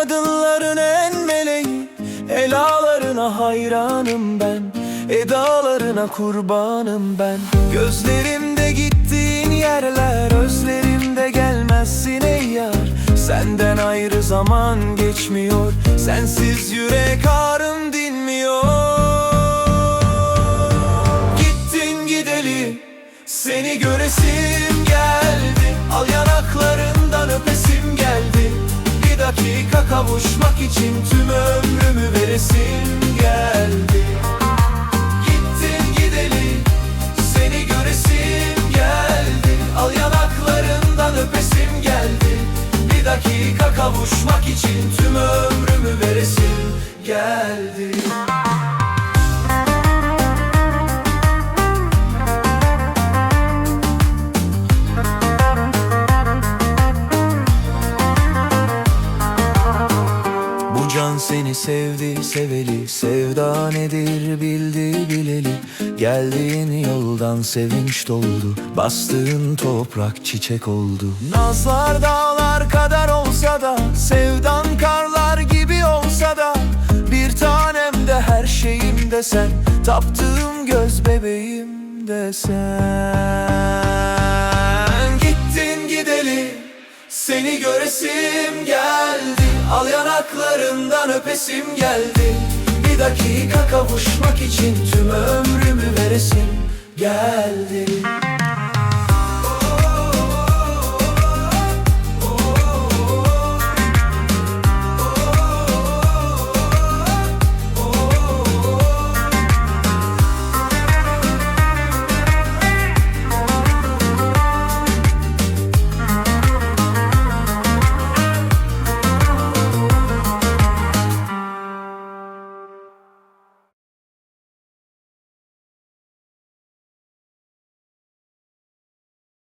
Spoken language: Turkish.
Kadınların en meleği Elalarına hayranım ben Edalarına kurbanım ben. Gözlerimde gittiğin yerler Özlerimde gelmezsin ey yar. Senden ayrı zaman geçmiyor Sensiz yürek ağrım dinmiyor. Gittin gideli Seni göresim geldi. Al yanaklarından öpesim kavuşmak için Tüm ömrümü veresim geldi. Gittin gideli Seni göresim geldi. Al yanaklarından öpesim geldi. Bir dakika kavuşmak için Tüm ömrümü veresim geldi seni sevdi seveli Sevda nedir bildi bileli. Geldiğin yoldan sevinç doldu Bastığın toprak çiçek oldu. Nazlar dağlar kadar olsa da Sevdan karlar gibi olsa da Bir tanem de her şeyim de sen Taptığım göz bebeğim de sen seni göresim geldi. Al yanaklarından öpesim geldi. Bir dakika kavuşmak için Tüm ömrümü veresim geldi